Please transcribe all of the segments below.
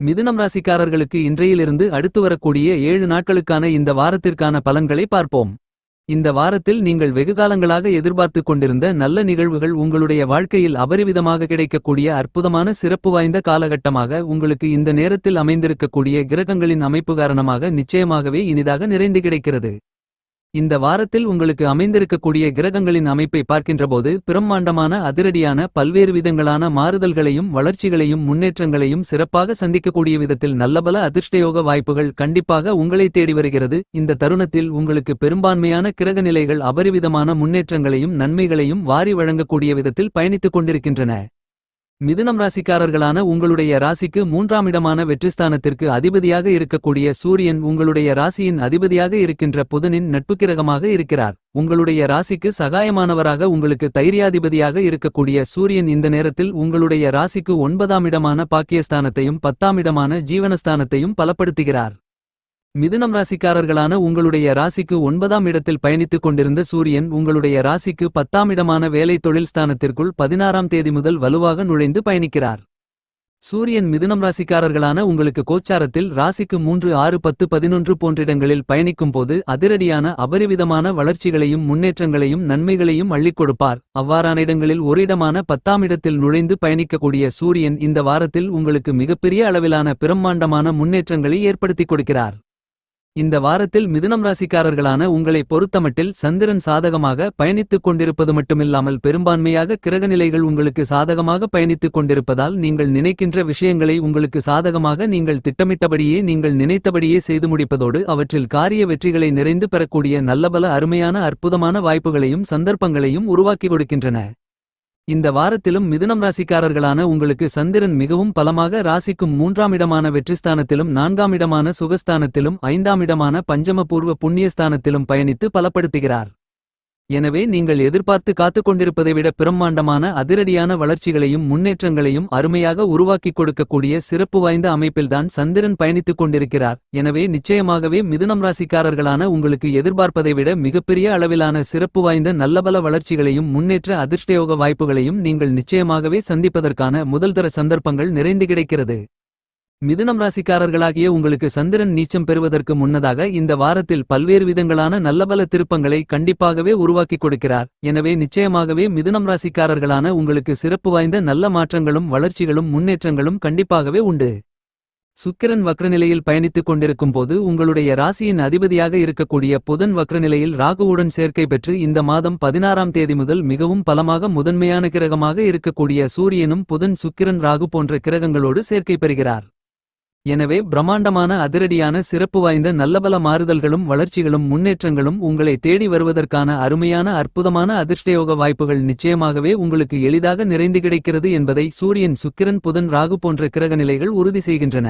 மிதுனம் ராசிக்காரர்களுக்கு இன்றையிலிருந்து அடுத்து வரக்கூடிய ஏழு நாட்களுக்கான இந்த வாரத்திற்கான பலன்களை பார்ப்போம். இந்த வாரத்தில் நீங்கள் வெகுகாலங்களாக எதிர்பார்த்துக் கொண்டிருந்த நல்ல நிகழ்வுகள் உங்களுடைய வாழ்க்கையில் அபரிவிதமாக கிடைக்கக்கூடிய அற்புதமான சிறப்பு வாய்ந்த காலகட்டமாக உங்களுக்கு இந்த நேரத்தில் அமைந்திருக்கக்கூடிய கிரகங்களின் அமைப்பு காரணமாக நிச்சயமாகவே இனிதாக நிறைந்து கிடைக்கிறது. இந்த வாரத்தில் உங்களுக்கு அமைந்திருக்கக்கூடிய கிரகங்களின் அமைப்பை பார்க்கின்றபோது பிரம்மாண்டமான அதிரடியான பல்வேறு விதங்களான மாறுதல்களையும் வளர்ச்சிகளையும் முன்னேற்றங்களையும் சிறப்பாக சந்திக்கக்கூடிய விதத்தில் நல்லபல அதிர்ஷ்டயோக வாய்ப்புகள் கண்டிப்பாக உங்களை தேடி வருகிறது. இந்த தருணத்தில் உங்களுக்கு பெரும்பான்மையான கிரக நிலைகள் அபரிவிதமான முன்னேற்றங்களையும் நன்மைகளையும் வாரி வழங்கக்கூடிய விதத்தில் பயணித்துக் கொண்டிருக்கின்றன. மிதுனம் ராசிக்காரர்களான உங்களுடைய ராசிக்கு மூன்றாம் இடமான வெற்றிஸ்தானத்திற்கு அதிபதியாக இருக்கக்கூடிய சூரியன் உங்களுடைய ராசியின் அதிபதியாக இருக்கின்ற புதனின் நட்புக்கிரகமாக இருக்கிறார். உங்களுடைய ராசிக்கு சகாயமானவராக உங்களுக்கு தைரியாதிபதியாக இருக்கக்கூடிய சூரியன் இந்த நேரத்தில் உங்களுடைய ராசிக்கு ஒன்பதாம் இடமான பாக்கியஸ்தானத்தையும் பத்தாம் இடமான ஜீவனஸ்தானத்தையும் பலப்படுத்துகிறார். மிதுனம் ராசிக்காரர்களான உங்களுடைய ராசிக்கு ஒன்பதாம் இடத்தில் பயணித்துக் கொண்டிருந்த சூரியன் உங்களுடைய ராசிக்கு பத்தாம் இடமான வேலை தொழில் ஸ்தானத்திற்குள் பதினாறாம் தேதி முதல் வலுவாக நுழைந்து பயணிக்கிறார். சூரியன் மிதுனம் ராசிக்காரர்களான உங்களுக்கு கோச்சாரத்தில் ராசிக்கு மூன்று ஆறு பத்து பதினொன்று போன்றிடங்களில் பயணிக்கும் போது அதிரடியான அபரிவிதமான வளர்ச்சிகளையும் முன்னேற்றங்களையும் நன்மைகளையும் அள்ளிக் கொடுப்பார். அவ்வாறான இடங்களில் ஒரு இடமான பத்தாம் இடத்தில் நுழைந்து பயணிக்கக்கூடிய சூரியன் இந்த வாரத்தில் உங்களுக்கு மிகப்பெரிய அளவிலான பிரம்மாண்டமான முன்னேற்றங்களை ஏற்படுத்திக் கொடுக்கிறார். இந்த வாரத்தில் மிதுனம் ராசிக்காரர்களான உங்களை பொறுத்தமட்டில் சந்திரன் சாதகமாக பயணித்துக் கொண்டிருப்பது மட்டுமில்லாமல் பெரும்பான்மையாக கிரகநிலைகள் உங்களுக்கு சாதகமாக பயணித்துக் கொண்டிருப்பதால் நீங்கள் நினைக்கின்ற விஷயங்களை உங்களுக்கு சாதகமாக நீங்கள் திட்டமிட்டபடியே நீங்கள் நினைத்தபடியே செய்து முடிப்பதோடு அவற்றில் காரிய வெற்றிகளை நிறைந்து பெறக்கூடிய நல்லபல அருமையான அற்புதமான வாய்ப்புகளையும் சந்தர்ப்பங்களையும் உருவாக்கி கொடுக்கின்றன. இந்த வாரத்திலும் மிதுனம் ராசிக்காரர்களான உங்களுக்கு சந்திரன் மிகவும் பலமாக ராசிக்கும் மூன்றாம் இடமான வெற்றிஸ்தானத்திலும் நான்காம் இடமான சுகஸ்தானத்திலும் ஐந்தாம் இடமான பஞ்சமபூர்வ புண்ணியஸ்தானத்திலும் பயணித்து பலப்படுத்துகிறார். எனவே நீங்கள் எதிர்பார்த்து காத்துக் கொண்டிருப்பதை விட பிரம்மாண்டமான அதிரடியான வளர்ச்சிகளையும் முன்னேற்றங்களையும் அருமையாக உருவாக்கிக் கொடுக்கக்கூடிய சிறப்பு வாய்ந்த அமைப்பில்தான் சந்திரன் பயணித்துக் கொண்டிருக்கிறார். எனவே நிச்சயமாகவே மிதுனம் ராசிக்காரர்களான உங்களுக்கு எதிர்பார்ப்பதை விட மிகப்பெரிய அளவிலான சிறப்பு வாய்ந்த நல்லபல வளர்ச்சிகளையும் முன்னேற்ற அதிர்ஷ்டயோக வாய்ப்புகளையும் நீங்கள் நிச்சயமாகவே சந்திப்பதற்கான முதல்தர சந்தர்ப்பங்கள் நிறைந்து கிடைக்கிறது. மிதுனம் ராசிக்காரர்களாகிய உங்களுக்கு சந்திரன் நீச்சம் பெறுவதற்கு முன்னதாக இந்த வாரத்தில் பல்வேறு விதங்களான நல்லபல திருப்பங்களை கண்டிப்பாகவே உருவாக்கிக் கொடுக்கிறார். எனவே நிச்சயமாகவே மிதுனம் ராசிக்காரர்களான உங்களுக்கு சிறப்பு வாய்ந்த நல்ல மாற்றங்களும் வளர்ச்சிகளும் முன்னேற்றங்களும் கண்டிப்பாகவே உண்டு. சுக்கிரன் வக்ரநிலையில் பயணித்துக் கொண்டிருக்கும் போது உங்களுடைய ராசியின் அதிபதியாக இருக்கக்கூடிய புதன் வக்ரநிலையில் ராகுவுடன் சேர்க்கை பெற்று இந்த மாதம் பதினாறாம் தேதி முதல் மிகவும் பலமாக முதன்மையான கிரகமாக இருக்கக்கூடிய சூரியனும் புதன் சுக்கிரன் ராகு போன்ற கிரகங்களோடு சேர்க்கை பெறுகிறார். எனவே பிரம்மாண்டமான அதிரடியான சிறப்பு வாய்ந்த நல்லபல மாறுதல்களும் வளர்ச்சிகளும் முன்னேற்றங்களும் உங்களை தேடி வருவதற்கான அருமையான அற்புதமான அதிர்ஷ்டயோக வாய்ப்புகள் நிச்சயமாகவே உங்களுக்கு எளிதாக நிறைந்து கிடைக்கிறது என்பதை சூரியன் சுக்கிரன் புதன் ராகு போன்ற கிரகநிலைகள் உறுதி செய்கின்றன.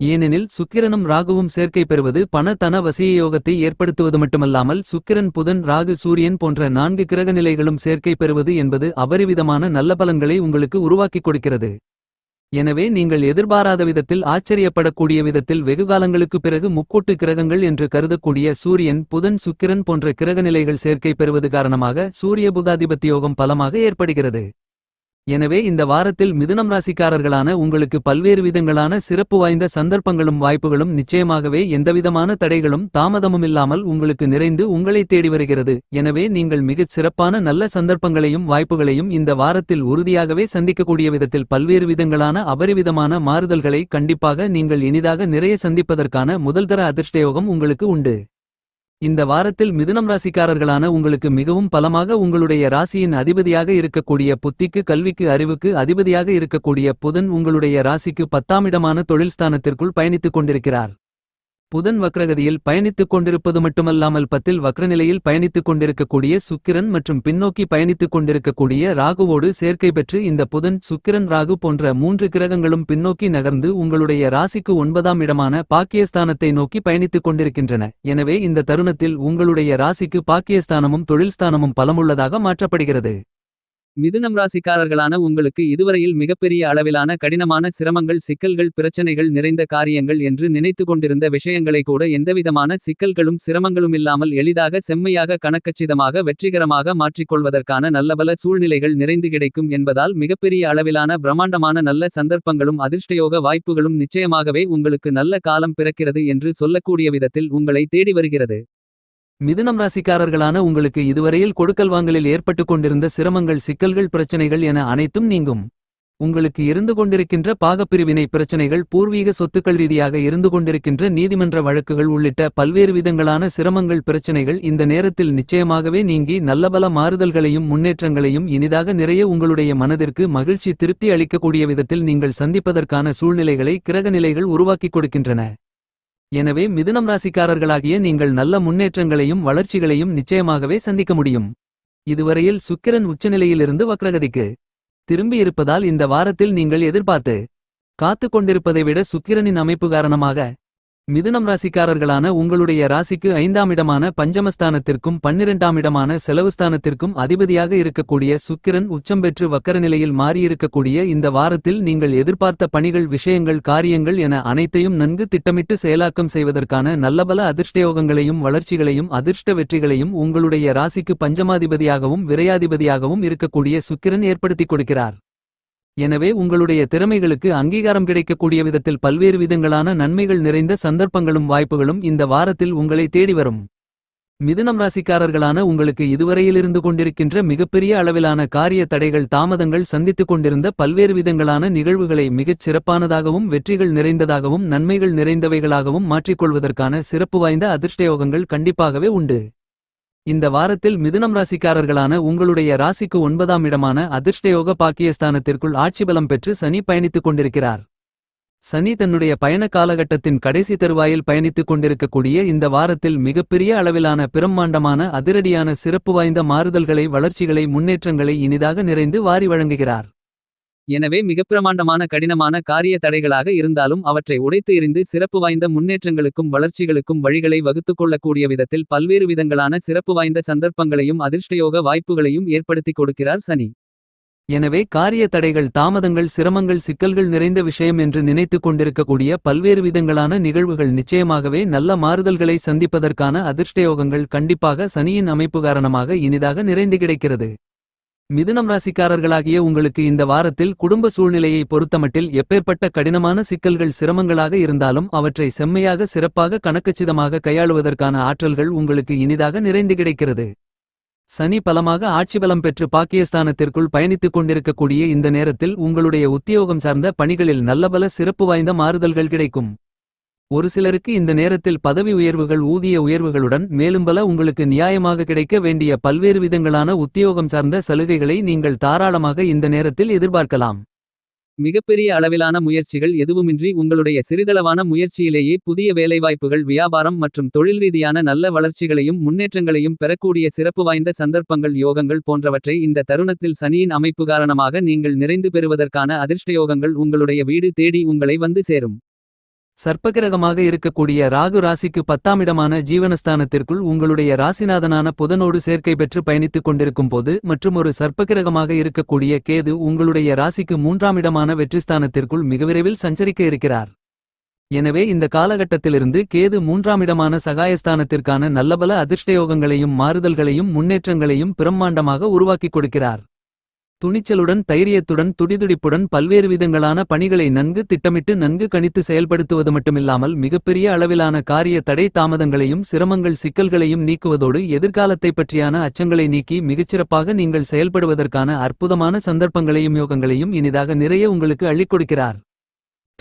ஏனெனில் சுக்கிரனும் ராகுவும் சேர்க்கை பெறுவது பண தன வசிய யோகத்தை ஏற்படுத்துவது மட்டுமல்லாமல் சுக்கிரன் புதன் ராகு சூரியன் போன்ற நான்கு கிரகநிலைகளும் சேர்க்கை பெறுவது என்பது அபரிவிதமான நல்ல பலன்களை உங்களுக்கு உருவாக்கிக் கொடுக்கிறது. எனவே நீங்கள் எதிர்பாராத விதத்தில் ஆச்சரியப்படக்கூடிய விதத்தில் வெகுகாலங்களுக்கு பிறகு முக்கூட்டு கிரகங்கள் என்று கருதக்கூடிய சூரியன் புதன் சுக்கிரன் போன்ற கிரகநிலைகள் சேர்க்கை பெறுவது காரணமாக சூரிய புதாதிபத்தியோகம் பலமாக ஏற்படுகிறது. எனவே இந்த வாரத்தில் மிதுனம் ராசிக்காரர்களான உங்களுக்கு பல்வேறு விதங்களான சிறப்பு வாய்ந்த சந்தர்ப்பங்களும் வாய்ப்புகளும் நிச்சயமாகவே எந்தவிதமான தடைகளும் தாமதமும் இல்லாமல் உங்களுக்கு நிறைந்து உங்களை தேடி வருகிறது. எனவே நீங்கள் மிகச் சிறப்பான நல்ல சந்தர்ப்பங்களையும் வாய்ப்புகளையும் இந்த வாரத்தில் உறுதியாகவே சந்திக்கக்கூடிய விதத்தில் பல்வேறு விதங்களான அபரிவிதமான மாறுதல்களை கண்டிப்பாக நீங்கள் இனிதாக நிறைய சந்திப்பதற்கான முதல்தர அதிர்ஷ்டயோகம் உங்களுக்கு உண்டு. இந்த வாரத்தில் மிதுனம் ராசிக்காரர்களான உங்களுக்கு மிகவும் பலமாக உங்களுடைய ராசியின் அதிபதியாக இருக்கக்கூடிய புத்திக்கு கல்விக்கு அறிவுக்கு அதிபதியாக இருக்கக்கூடிய புதன் உங்களுடைய ராசிக்கு பத்தாம் இடமான தொழில் ஸ்தானத்திற்குள் பயணித்துக் கொண்டிருக்கிறார். புதன் வக்ரகதியில் பயணித்துக் கொண்டிருப்பது மட்டுமல்லாமல் பத்தில் வக்ரநிலையில் பயணித்துக் கொண்டிருக்கக்கூடிய சுக்கிரன் மற்றும் பின்னோக்கி பயணித்துக் கொண்டிருக்கக்கூடிய ராகுவோடு சேர்க்கை பெற்று இந்த புதன் சுக்கிரன் ராகு போன்ற மூன்று கிரகங்களும் பின்னோக்கி நகர்ந்து உங்களுடைய ராசிக்கு ஒன்பதாம் இடமான பாக்கியஸ்தானத்தை நோக்கி பயணித்துக் கொண்டிருக்கின்றன. எனவே இந்த தருணத்தில் உங்களுடைய ராசிக்கு பாக்கியஸ்தானமும் தொழில்ஸ்தானமும் பலமுள்ளதாக மாற்றப்படுகிறது. மிதுனம் ராசிக்காரர்களான உங்களுக்கு இதுவரையில் மிகப்பெரிய அளவிலான கடினமான சிரமங்கள் சிக்கல்கள் பிரச்சனைகள் நிறைந்த காரியங்கள் என்று நினைத்து கொண்டிருந்த விஷயங்களை கூட எந்தவிதமான சிக்கல்களும் சிரமங்களுமில்லாமல் எளிதாக செம்மையாக கணக்கச்சிதமாக வெற்றிகரமாக மாற்றிக்கொள்வதற்கான நல்லபல சூழ்நிலைகள் நிறைந்து கிடைக்கும் என்பதால் மிகப்பெரிய அளவிலான பிரம்மாண்டமான நல்ல சந்தர்ப்பங்களும் அதிர்ஷ்டயோக வாய்ப்புகளும் நிச்சயமாகவே உங்களுக்கு நல்ல காலம் பிறக்கிறது என்று சொல்லக்கூடிய விதத்தில் உங்களை தேடி வருகிறது. மிதுனம் ராசிக்காரர்களான உங்களுக்கு இதுவரையில் கொடுக்கல் வாங்கலில் ஏற்பட்டு கொண்டிருந்த சிரமங்கள் சிக்கல்கள் பிரச்சனைகள் என அனைத்தும் நீங்கும். உங்களுக்கு இருந்து கொண்டிருக்கின்ற பாகப்பிரிவினை பிரச்சனைகள் பூர்வீக சொத்துக்கள் ரீதியாக இருந்து கொண்டிருக்கின்ற நீதிமன்ற வழக்குகள் உள்ளிட்ட பல்வேறு விதங்களான சிரமங்கள் பிரச்சனைகள் இந்த நேரத்தில் நிச்சயமாகவே நீங்கி நல்லபல மாறுதல்களையும் முன்னேற்றங்களையும் இனிதாக நிறைய உங்களுடைய மனதிற்கு மகிழ்ச்சி திருப்தி அளிக்கக்கூடிய விதத்தில் நீங்கள் சந்திப்பதற்கான சூழ்நிலைகளை கிரக நிலைகள் உருவாக்கிக் கொடுக்கின்றன. எனவே மிதுனம் ராசிக்காரர்களாகிய நீங்கள் நல்ல முன்னேற்றங்களையும் வளர்ச்சிகளையும் நிச்சயமாகவே சந்திக்க முடியும். இதுவரையில் சுக்கிரன் உச்சநிலையிலிருந்து வக்ரகதிக்கு திரும்பி இருப்பதால் இந்த வாரத்தில் நீங்கள் எதிர்பார்த்து காத்து கொண்டிருப்பதை விட சுக்கிரனின் அமைப்பு காரணமாக மிதுனம் ராசிக்காரர்களான உங்களுடைய ராசிக்கு ஐந்தாம் இடமான பஞ்சமஸ்தானத்திற்கும் பன்னிரெண்டாம் இடமான செலவுஸ்தானத்திற்கும் அதிபதியாக இருக்கக்கூடிய சுக்கிரன் உச்சம் பெற்று வக்கர நிலையில் மாறியிருக்கக்கூடிய இந்த வாரத்தில் நீங்கள் எதிர்பார்த்த பணிகள் விஷயங்கள் காரியங்கள் என அனைத்தையும் நன்கு திட்டமிட்டு செயலாக்கம் செய்வதற்கான நல்லபல அதிர்ஷ்டயோகங்களையும் வளர்ச்சிகளையும் அதிர்ஷ்ட வெற்றிகளையும் உங்களுடைய ராசிக்கு பஞ்சமாதிபதியாகவும் விரையாதிபதியாகவும் இருக்கக்கூடிய சுக்கிரன் ஏற்படுத்திக் கொடுக்கிறார். எனவே உங்களுடைய திறமைகளுக்கு அங்கீகாரம் கிடைக்கக்கூடிய விதத்தில் பல்வேறு விதங்களான நன்மைகள் நிறைந்த சந்தர்ப்பங்களும் வாய்ப்புகளும் இந்த வாரத்தில் உங்களை தேடி வரும். மிதுனம் ராசிக்காரர்களான உங்களுக்கு இதுவரையிலிருந்து கொண்டிருக்கின்ற மிகப்பெரிய அளவிலான காரிய தடைகள் தாமதங்கள் சந்தித்துக் கொண்டிருந்த பல்வேறு விதங்களான நிகழ்வுகளை மிகச் சிறப்பானதாகவும் வெற்றிகள் நிறைந்ததாகவும் நன்மைகள் நிறைந்தவைகளாகவும் மாற்றிக்கொள்வதற்கான சிறப்பு வாய்ந்த அதிர்ஷ்டயோகங்கள் கண்டிப்பாகவே உண்டு. இந்த வாரத்தில் மிதுனம் ராசிக்காரர்களான உங்களுடைய ராசிக்கு ஒன்பதாம் இடமான அதிர்ஷ்டயோக பாக்கியஸ்தானத்திற்குள் ஆட்சிபலம் பெற்று சனி பயணித்துக் கொண்டிருக்கிறார். சனி தன்னுடைய பயண காலகட்டத்தின் கடைசி தருவாயில் பயணித்துக் கொண்டிருக்கக்கூடிய இந்த வாரத்தில் மிகப்பெரிய அளவிலான பிரம்மாண்டமான அதிரடியான சிறப்பு வாய்ந்த மாறுதல்களை வளர்ச்சிகளை முன்னேற்றங்களை இனிதாக நிறைந்து வாரி வழங்குகிறார். எனவே மிகப்பிரமாண்டமான கடினமான காரிய தடைகளாக இருந்தாலும் அவற்றை உடைத்து எறிந்து சிறப்பு வாய்ந்த முன்னேற்றங்களுக்கும் வளர்ச்சிகளுக்கும் வழிகளை வகுத்துக் கொள்ளக்கூடிய விதத்தில் பல்வேறு விதங்களான சிறப்பு வாய்ந்த சந்தர்ப்பங்களையும் அதிர்ஷ்டயோக வாய்ப்புகளையும் ஏற்படுத்திக் கொடுக்கிறார் சனி. எனவே காரிய தடைகள் தாமதங்கள் சிரமங்கள் சிக்கல்கள் நிறைந்த விஷயம் என்று நினைத்துக் கொண்டிருக்கக்கூடிய பல்வேறு விதங்களான நிகழ்வுகள் நிச்சயமாகவே நல்ல மாறுதல்களை சந்திப்பதற்கான அதிர்ஷ்டயோகங்கள் கண்டிப்பாக சனியின் அமைப்பு காரணமாக இனிதாக நிறைந்து கிடைக்கிறது. மிதுனம் ராசிக்காரர்களாகிய உங்களுக்கு இந்த வாரத்தில் குடும்ப சூழ்நிலையை பொறுத்தமட்டில் எப்பேற்பட்ட கடினமான சிக்கல்கள் சிரமங்களாக இருந்தாலும் அவற்றை செம்மையாக சிறப்பாக கணக்கச்சிதமாக கையாளுவதற்கான ஆற்றல்கள் உங்களுக்கு இனிதாக நிறைந்து கிடைக்கிறது. சனி பலமாக ஆட்சி பலம் பெற்று பாக்கியஸ்தானத்திற்குள் பயணித்துக் கொண்டிருக்கக்கூடிய இந்த நேரத்தில் உங்களுடைய உத்தியோகம் சார்ந்த பணிகளில் நல்லபல சிறப்பு வாய்ந்த மாறுதல்கள் கிடைக்கும். ஒரு சிலருக்கு இந்த நேரத்தில் பதவி உயர்வுகள் ஊதிய உயர்வுகளுடன் மேலும் பல உங்களுக்கு நியாயமாக கிடைக்க வேண்டிய பல்வேறு விதங்களான உத்தியோகம் சார்ந்த சலுகைகளை நீங்கள் தாராளமாக இந்த நேரத்தில் எதிர்பார்க்கலாம். மிகப்பெரிய அளவிலான முயற்சிகள் எதுவுமின்றி உங்களுடைய சிறிதளவான முயற்சியிலேயே புதிய வேலைவாய்ப்புகள் வியாபாரம் மற்றும் தொழில் ரீதியான நல்ல வளர்ச்சிகளையும் முன்னேற்றங்களையும் பெறக்கூடிய சிறப்பு வாய்ந்த சந்தர்ப்பங்கள் யோகங்கள் போன்றவற்றை இந்த தருணத்தில் சனியின் அமைப்பு காரணமாக நீங்கள் நிறைந்து பெறுவதற்கான அதிர்ஷ்டயோகங்கள் உங்களுடைய வீடு தேடி உங்களை வந்து சேரும். சர்ப்பகிரகமாக இருக்கக்கூடிய ராகு ராசிக்கு பத்தாம் இடமான ஜீவனஸ்தானத்திற்குள் உங்களுடைய ராசிநாதனான புதனோடு சேர்க்கை பெற்று பயணித்துக் கொண்டிருக்கும் போது மற்றும் ஒரு சர்ப்பகிரகமாக இருக்கக்கூடிய கேது உங்களுடைய ராசிக்கு மூன்றாம் இடமான வெற்றிஸ்தானத்திற்குள் மிக விரைவில் சஞ்சரிக்க இருக்கிறார். எனவே இந்த காலகட்டத்திலிருந்து கேது மூன்றாம் இடமான சகாயஸ்தானத்திற்கான நல்லபல அதிர்ஷ்டயோகங்களையும் மாறுதல்களையும் முன்னேற்றங்களையும் பிரம்மாண்டமாக உருவாக்கிக் கொடுக்கிறார். துணிச்சலுடன் தைரியத்துடன் துடிதுடிப்புடன் பல்வேறு விதங்களான பணிகளை நன்கு திட்டமிட்டு நன்கு கணித்து செயல்படுத்துவது மட்டுமில்லாமல் மிகப்பெரிய அளவிலான காரிய தடை தாமதங்களையும் சிரமங்கள் சிக்கல்களையும் நீக்குவதோடு எதிர்காலத்தைப் பற்றியான அச்சங்களை நீக்கி மிகச்சிறப்பாக நீங்கள் செயல்படுவதற்கான அற்புதமான சந்தர்ப்பங்களையும் யோகங்களையும் இனிதாக நிறைய உங்களுக்கு அள்ளிக் கொடுக்கிறார்.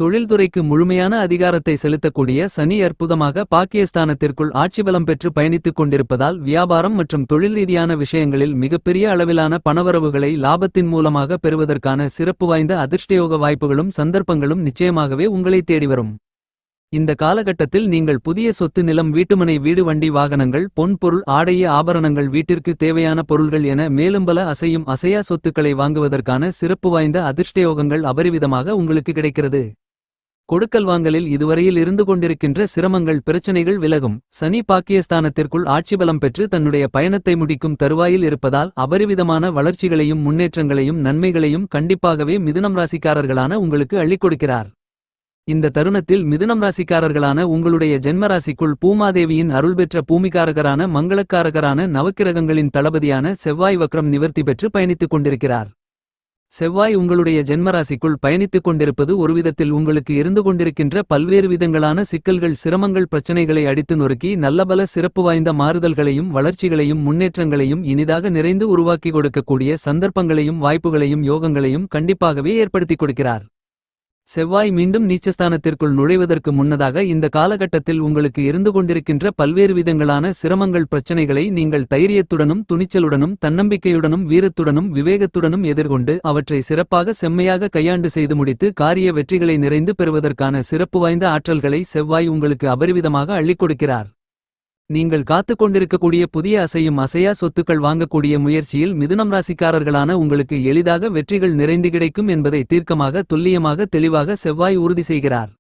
தொழில்துறைக்கு முழுமையான அதிகாரத்தை செலுத்தக்கூடிய சனி அற்புதமாக பாக்கியஸ்தானத்திற்குள் ஆட்சிபலம் பெற்று பயணித்துக் கொண்டிருப்பதால் வியாபாரம் மற்றும் தொழில் ரீதியான விஷயங்களில் மிகப்பெரிய அளவிலான பணவரவுகளை லாபத்தின் மூலமாக பெறுவதற்கான சிறப்பு வாய்ந்த அதிர்ஷ்டயோக வாய்ப்புகளும் சந்தர்ப்பங்களும் நிச்சயமாகவே உங்களை தேடி வரும். இந்த காலகட்டத்தில் நீங்கள் புதிய சொத்து நிலம் வீட்டுமனை வீடு வண்டி வாகனங்கள் பொன் பொருள் ஆடைய ஆபரணங்கள் வீட்டிற்கு தேவையான பொருள்கள் என மேலும் பல அசையும் அசையா சொத்துக்களை வாங்குவதற்கான சிறப்பு வாய்ந்த அதிர்ஷ்டயோகங்கள் அபரிவிதமாக உங்களுக்கு கிடைக்கிறது. கொடுக்கல் வாங்கலில் இதுவரையில் இருந்து கொண்டிருக்கின்ற சிரமங்கள் பிரச்சனைகள் விலகும். சனி பாக்கியஸ்தானத்திற்குள் ஆட்சிபலம் பெற்று தன்னுடைய பயணத்தை முடிக்கும் தருவாயில் இருப்பதால் அபரிவிதமான வளர்ச்சிகளையும் முன்னேற்றங்களையும் நன்மைகளையும் கண்டிப்பாகவே மிதுனம் ராசிக்காரர்களான உங்களுக்கு அள்ளிக் கொடுக்கிறார். இந்த தருணத்தில் மிதுனம் ராசிக்காரர்களான உங்களுடைய ஜென்மராசிக்குள் பூமாதேவியின் அருள் பெற்ற பூமிகாரகரான மங்களக்காரகரான நவக்கிரகங்களின் தளபதியான செவ்வாய் வக்ரம் நிவர்த்தி பெற்று பயணித்துக் கொண்டிருக்கிறார். செவ்வாய் உங்களுடைய ஜென்மராசிக்குள் பயணித்துக் கொண்டிருப்பது ஒருவிதத்தில் உங்களுக்கு இருந்து கொண்டிருக்கின்ற பல்வேறு விதங்களான சிக்கல்கள் சிரமங்கள் பிரச்சனைகளை அடித்து நொறுக்கி நல்லபல சிறப்பு வாய்ந்த மாறுதல்களையும் வளர்ச்சிகளையும் முன்னேற்றங்களையும் இனிதாக நிறைந்து உருவாக்கி கொடுக்கக்கூடிய சந்தர்ப்பங்களையும் வாய்ப்புகளையும் யோகங்களையும் கண்டிப்பாகவே ஏற்படுத்திக் கொடுக்கிறார். செவ்வாய் மீண்டும் நீச்சஸ்தானத்திற்குள் நுழைவதற்கு முன்னதாக இந்த காலகட்டத்தில் உங்களுக்கு இருந்து கொண்டிருக்கின்ற பல்வேறு விதங்களான சிரமங்கள் பிரச்சனைகளை நீங்கள் தைரியத்துடனும் துணிச்சலுடனும் தன்னம்பிக்கையுடனும் வீரத்துடனும் விவேகத்துடனும் எதிர்கொண்டு அவற்றை சிறப்பாக செம்மையாக கையாண்டு செய்து முடித்து காரிய வெற்றிகளை நிறைந்து பெறுவதற்கான சிறப்பு வாய்ந்த ஆற்றல்களை செவ்வாய் உங்களுக்கு அபரிவிதமாக அள்ளிக் கொடுக்கிறார். நீங்கள் காத்து கொண்டிருக்கக்கூடிய புதிய அசையும் அசையா சொத்துக்கள் வாங்கக்கூடிய முயற்சியில் மிதுனம் ராசிக்காரர்களான உங்களுக்கு எளிதாக வெற்றிகள் நிறைந்து கிடைக்கும் என்பதை தீர்க்கமாக துல்லியமாக தெளிவாக செவ்வாய் உறுதி செய்கிறார்.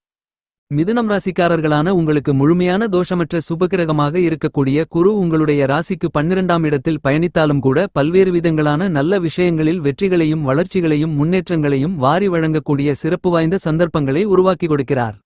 மிதுனம் ராசிக்காரர்களான உங்களுக்கு முழுமையான தோஷமற்ற சுபகிரகமாக இருக்கக்கூடிய குரு உங்களுடைய ராசிக்கு பன்னிரண்டாம் இடத்தில் பயணித்தாலும் கூட பல்வேறு விதங்களான நல்ல விஷயங்களில் வெற்றிகளையும் வளர்ச்சிகளையும் முன்னேற்றங்களையும் வாரி வழங்கக்கூடிய சிறப்பு வாய்ந்த சந்தர்ப்பங்களை உருவாக்கி கொடுக்கிறார்.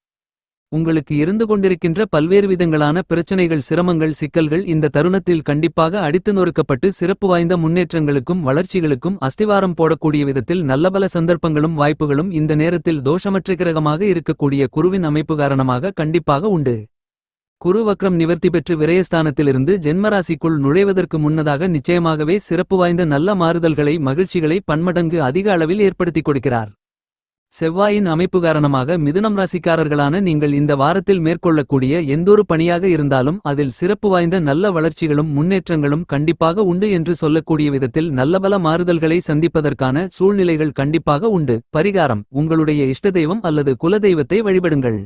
உங்களுக்கு இருந்து கொண்டிருக்கின்ற பல்வேறு விதங்களான பிரச்சனைகள் சிரமங்கள் சிக்கல்கள் இந்த தருணத்தில் கண்டிப்பாக அடித்து நொறுக்கப்பட்டு சிறப்பு வாய்ந்த முன்னேற்றங்களுக்கும் வளர்ச்சிகளுக்கும் அஸ்திவாரம் போடக்கூடிய விதத்தில் நல்லபல சந்தர்ப்பங்களும் வாய்ப்புகளும் இந்த நேரத்தில் தோஷமற்ற கிரகமாக இருக்கக்கூடிய குருவின் அமைப்பு காரணமாக கண்டிப்பாக உண்டு. குரு வக்ரம் நிவர்த்தி பெற்று விரயஸ்தானத்திலிருந்து ஜென்மராசிக்குள் நுழைவதற்கு முன்னதாக நிச்சயமாகவே சிறப்பு வாய்ந்த நல்ல மாறுதல்களை மகிழ்ச்சிகளை பன்மடங்கு அதிக அளவில் ஏற்படுத்திக் கொடுக்கிறார். செவ்வாயின் அமைப்பு காரணமாக மிதுனம் ராசிக்காரர்களான நீங்கள் இந்த வாரத்தில் மேற்கொள்ளக்கூடிய எந்தொரு பணியாக இருந்தாலும் அதில் சிறப்பு வாய்ந்த நல்ல வளர்ச்சிகளும் முன்னேற்றங்களும் கண்டிப்பாக உண்டு என்று சொல்லக்கூடிய விதத்தில் நல்லபல மாறுதல்களை சந்திப்பதற்கான சூழ்நிலைகள் கண்டிப்பாக உண்டு. பரிகாரம் உங்களுடைய இஷ்ட தெய்வம் அல்லது குலதெய்வத்தை வழிபடுங்கள்.